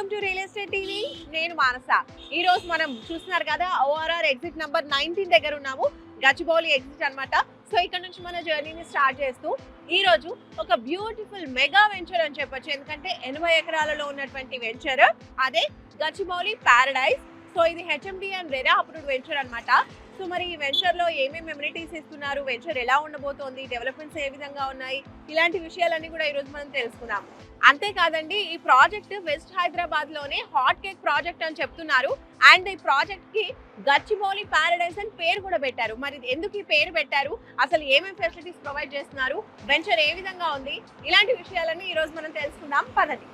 To real estate TV. నేను మానస. ఈ రోజు మనం చూస్తున్నారు కదా ఓఆర్ఆర్ ఎగ్జిట్ నంబర్ నైన్టీన్ దగ్గర ఉన్నాము. గచ్చిబౌలి ఎగ్జిట్ అన్నమాట. సో ఇక్కడ నుంచి మన జర్నీని స్టార్ట్ చేస్తూ ఈ రోజు ఒక బ్యూటిఫుల్ మెగా వెంచర్ అని చెప్పొచ్చు. ఎందుకంటే ఎనభై ఎకరాలలో ఉన్నటువంటి వెంచర్ అదే గచ్చిబౌలి పారడైజ్ సో ఇది HMD and RERA approved venture అన్నమాట. సో మరి ఈ వెంచర్లో ఏమేమి ఎమ్యూనిటీస్ ఇస్తున్నారు? వెంచర్ ఎలా ఉండబోతోంది? డెవలప్మెంట్స్ ఏ విధంగా ఉన్నాయి? ఇలాంటి విషయాలన్నీ కూడా ఈ రోజు మనం తెలుసుకుందాం. అంతేకాదండి ఈ ప్రాజెక్ట్ వెస్ట్ హైదరాబాద్లోనే హాట్ కేక్ ప్రాజెక్ట్ అని చెప్తున్నారు. అండ్ ఈ ప్రాజెక్ట్కి గచ్చిబౌలి పారడైజ్ అని పేరు కూడా పెట్టారు. మరి ఇది ఎందుకు ఈ పేరు పెట్టారు? అసలు ఏమేమి ఫెసిలిటీస్ ప్రొవైడ్ చేస్తున్నారు? వెంచర్ ఏ విధంగా ఉంది? ఇలాంటి విషయాలన్నీ ఈ రోజు మనం తెలుసుకుందాం. పదండి.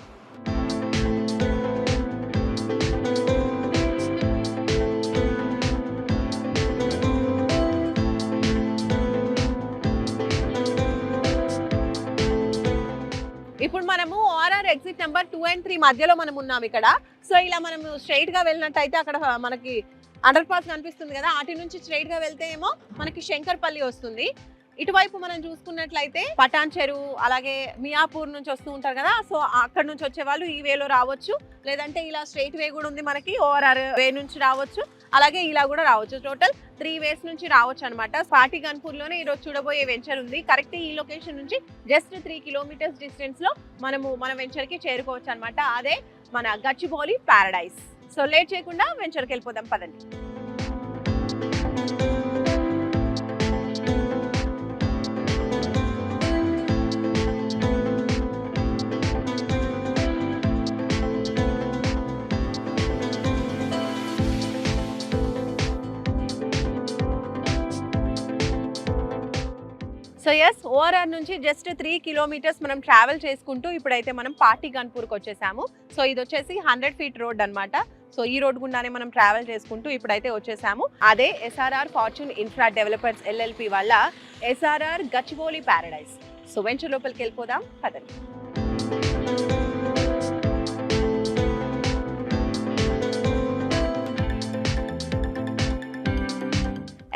ఇప్పుడు మనము RR exit number two and three మధ్యలో మనం ఉన్నాం ఇక్కడ. సో ఇలా మనం స్ట్రైట్గా వెళ్ళినట్టయితే అక్కడ మనకి అండర్ పాస్ కనిపిస్తుంది కదా అటు నుంచి స్ట్రైట్గా వెళ్తే ఏమో మనకి శంకర్పల్లి వస్తుంది. ఇటువైపు మనం చూసుకున్నట్లయితే పటాన్ చెరువు అలాగే మియాపూర్ నుంచి వస్తూ ఉంటారు కదా సో అక్కడ నుంచి వచ్చే వాళ్ళు ఈ వేలో రావచ్చు. లేదంటే ఇలా స్ట్రైట్ వే కూడా ఉంది మనకి ఓఆర్ఆర్ వే నుంచి రావచ్చు. అలాగే ఇలా కూడా రావచ్చు. టోటల్ త్రీ వేస్ నుంచి రావచ్చు అనమాట పాటి గన్పూర్లోనే ఈరోజు చూడబోయే వెంచర్ ఉంది. కరెక్ట్ ఈ లొకేషన్ నుంచి జస్ట్ త్రీ కిలోమీటర్స్ డిస్టెన్స్లో మనము మన వెంచర్కి చేరుకోవచ్చు అనమాట అదే మన గచ్చిబౌలి పారడైస్ సో లేట్ చేయకుండా వెంచర్కి వెళ్ళిపోదాం పదండి. సో ఎస్ ఓఆర్ఆర్ నుంచి జస్ట్ త్రీ కిలోమీటర్స్ మనం ట్రావెల్ చేసుకుంటూ ఇప్పుడైతే మనం పార్టీ గన్పూర్కి వచ్చేసాము. సో ఇది వచ్చేసి హండ్రెడ్ ఫీట్ రోడ్ అన్నమాట. సో ఈ రోడ్ గుండానే మనం ట్రావెల్ చేసుకుంటూ ఇప్పుడైతే వచ్చేసాము. అదే SRR fortune infra developers LLP వల్ల SRR Gachibowli paradise so venture లోపలికి వెళ్ళిపోదాం. పదండి.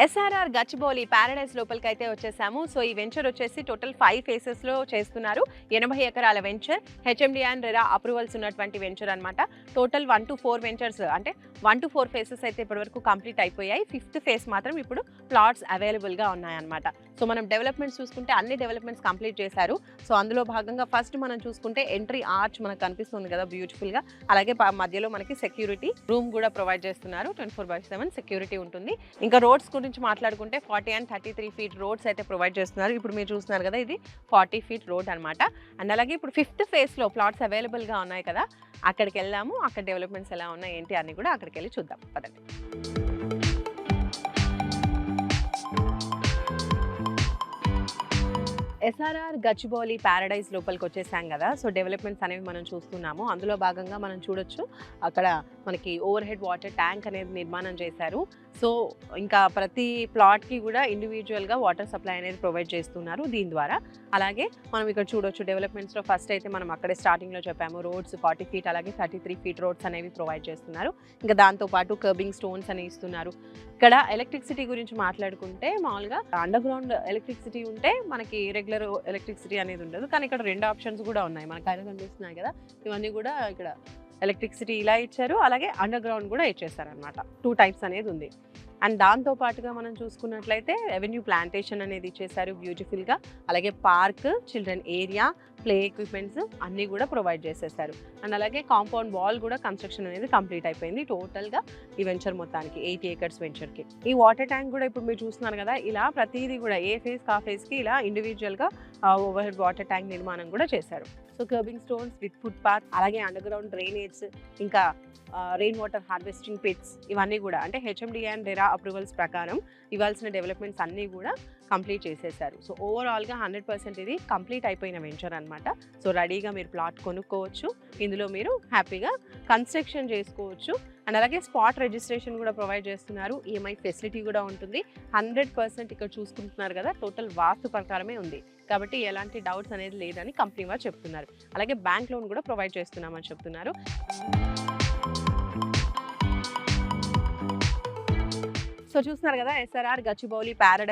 ఎస్ఆర్ఆర్ గచ్చిబౌలి ప్యారడైస్ లోపలికి అయితే వచ్చేసాము. సో ఈ వెంచర్ వచ్చేసి టోటల్ ఫైవ్ ఫేసెస్లో చేస్తున్నారు. ఎనభై ఎకరాల venture HMD and RERA approvals ఉన్నటువంటి వెంచర్ అనమాట total one to four ventures అంటే వన్ టు ఫోర్ ఫేసెస్ అయితే ఇప్పటివరకు కంప్లీట్ అయిపోయాయి. ఫిఫ్త్ ఫేస్ మాత్రం ఇప్పుడు ప్లాట్స్ అవైలబుల్గా ఉన్నాయన్నమాట. సో మనం డెవలప్మెంట్స్ చూసుకుంటే అన్ని డెవలప్మెంట్స్ కంప్లీట్ చేశారు. సో అందులో భాగంగా ఫస్ట్ మనం చూసుకుంటే ఎంట్రీ ఆర్చ్ మనకు కనిపిస్తుంది కదా బ్యూటిఫుల్గా. అలాగే మధ్యలో మనకి సెక్యూరిటీ రూమ్ కూడా ప్రొవైడ్ చేస్తున్నారు. Twenty four by seven security ఉంటుంది. ఇంకా రోడ్స్ గురించి మాట్లాడుకుంటే forty and thirty three feet roads అయితే ప్రొవైడ్ చేస్తున్నారు. ఇప్పుడు మీరు చూస్తున్నారు కదా ఇది ఫార్టీ ఫీట్ రోడ్ అన్నమాట. అండ్ అలాగే ఇప్పుడు ఫిఫ్త్ ఫేస్లో ప్లాట్స్ అవైలబుల్గా ఉన్నాయి కదా అక్కడికి వెళ్దాము. అక్కడ డెవలప్మెంట్స్ ఎలా ఉన్నాయి ఏంటి అని కూడా అక్కడికి వెళ్ళి చూద్దాం. పదండి. ఎస్ఆర్ఆర్ గచ్చిబౌలి ప్యారడైజ్ లోపలికి వచ్చేసాం కదా. సో డెవలప్మెంట్స్ అనేవి మనం చూస్తున్నాము. అందులో భాగంగా మనం చూడొచ్చు. అక్కడ మనకి ఓవర్ హెడ్ వాటర్ ట్యాంక్ అనేది నిర్మాణం చేశారు. సో ఇంకా ప్రతి ప్లాట్కి కూడా ఇండివిజువల్గా వాటర్ సప్లై అనేది ప్రొవైడ్ చేస్తున్నారు దీని ద్వారా. అలాగే మనం ఇక్కడ చూడొచ్చు డెవలప్మెంట్స్లో ఫస్ట్ అయితే మనం అక్కడే స్టార్టింగ్లో చెప్పాము. రోడ్స్ ఫార్టీ ఫీట్ అలాగే థర్టీ త్రీ ఫీట్ రోడ్స్ అనేవి ప్రొవైడ్ చేస్తున్నారు. ఇంకా దాంతోపాటు కర్బింగ్ స్టోన్స్ అనేవి ఇస్తున్నారు. ఇక్కడ ఎలక్ట్రిసిటీ గురించి మాట్లాడుకుంటే మామూలుగా అండర్ గ్రౌండ్ ఎలక్ట్రిసిటీ ఉంటే మనకి రెగ్యులర్ ఎలక్ట్రిసిటీ అనేది ఉండదు. కానీ ఇక్కడ రెండు ఆప్షన్స్ కూడా ఉన్నాయి. మనకు ఆయన కనిపిస్తున్నాయి కదా. ఇవన్నీ కూడా ఇక్కడ ఎలక్ట్రిసిటీ ఇలా ఇచ్చారు. అలాగే అండర్ గ్రౌండ్ కూడా ఇచ్చేస్తారు అనమాట టూ టైప్స్ అనేది ఉంది. అండ్ దాంతో పాటుగా మనం చూసుకున్నట్లయితే రెవెన్యూ ప్లాంటేషన్ అనేది ఇచ్చేసారు బ్యూటిఫుల్గా అలాగే park children area play equipments అన్నీ కూడా ప్రొవైడ్ చేసేసారు అండ్ అలాగే కాంపౌండ్ వాల్ కూడా కన్స్ట్రక్షన్ అనేది కంప్లీట్ అయిపోయింది టోటల్గా ఈ వెంచర్ మొత్తానికి ఎయిటీ ఏకర్స్ వెంచర్కి ఈ వాటర్ ట్యాంక్ కూడా ఇప్పుడు మీరు చూస్తున్నారు కదా ఇలా ప్రతిదీ కూడా ఏ ఫేస్ కా ఫేజ్కి ఇలా ఇండివిజువల్గా ఓవర్ హెడ్ వాటర్ ట్యాంక్ నిర్మాణం కూడా చేశారు. So curbing stones with footpath అలాగే అండర్ గ్రౌండ్ డ్రైనేజ్ ఇంకా రెయిన్ వాటర్ హార్వెస్టింగ్ పిట్స్ ఇవన్నీ కూడా అంటే హెచ్ఎండి అండ్ డెరా అప్రూవల్స్ ప్రకారం ఇవ్వాల్సిన డెవలప్మెంట్స్ అన్నీ కూడా కంప్లీట్ చేసేసారు. సో ఓవరాల్గా హండ్రెడ్ పర్సెంట్ ఇది కంప్లీట్ అయిపోయిన వెంచర్ అనమాట సో రెడీగా మీరు ప్లాట్ కొనుక్కోవచ్చు. ఇందులో మీరు హ్యాపీగా కన్స్ట్రక్షన్ చేసుకోవచ్చు. అండ్ అలాగే స్పాట్ రిజిస్ట్రేషన్ కూడా ప్రొవైడ్ చేస్తున్నారు. ఈఎంఐ ఫెసిలిటీ కూడా ఉంటుంది. హండ్రెడ్ పర్సెంట్ ఇక్కడ చూసుకుంటున్నారు కదా టోటల్ వాస్తు ప్రకారమే ఉంది. కాబట్టి ఎలాంటి డౌట్స్ అనేది లేదని కంపెనీ వారు చెప్తున్నారు. అలాగే బ్యాంక్ లోన్ కూడా ప్రొవైడ్ చేస్తున్నామని చెప్తున్నారు. సో చూస్తున్నారు కదా ఎస్ఆర్ఆర్ గచ్చిబౌలి ప్యారడైజ్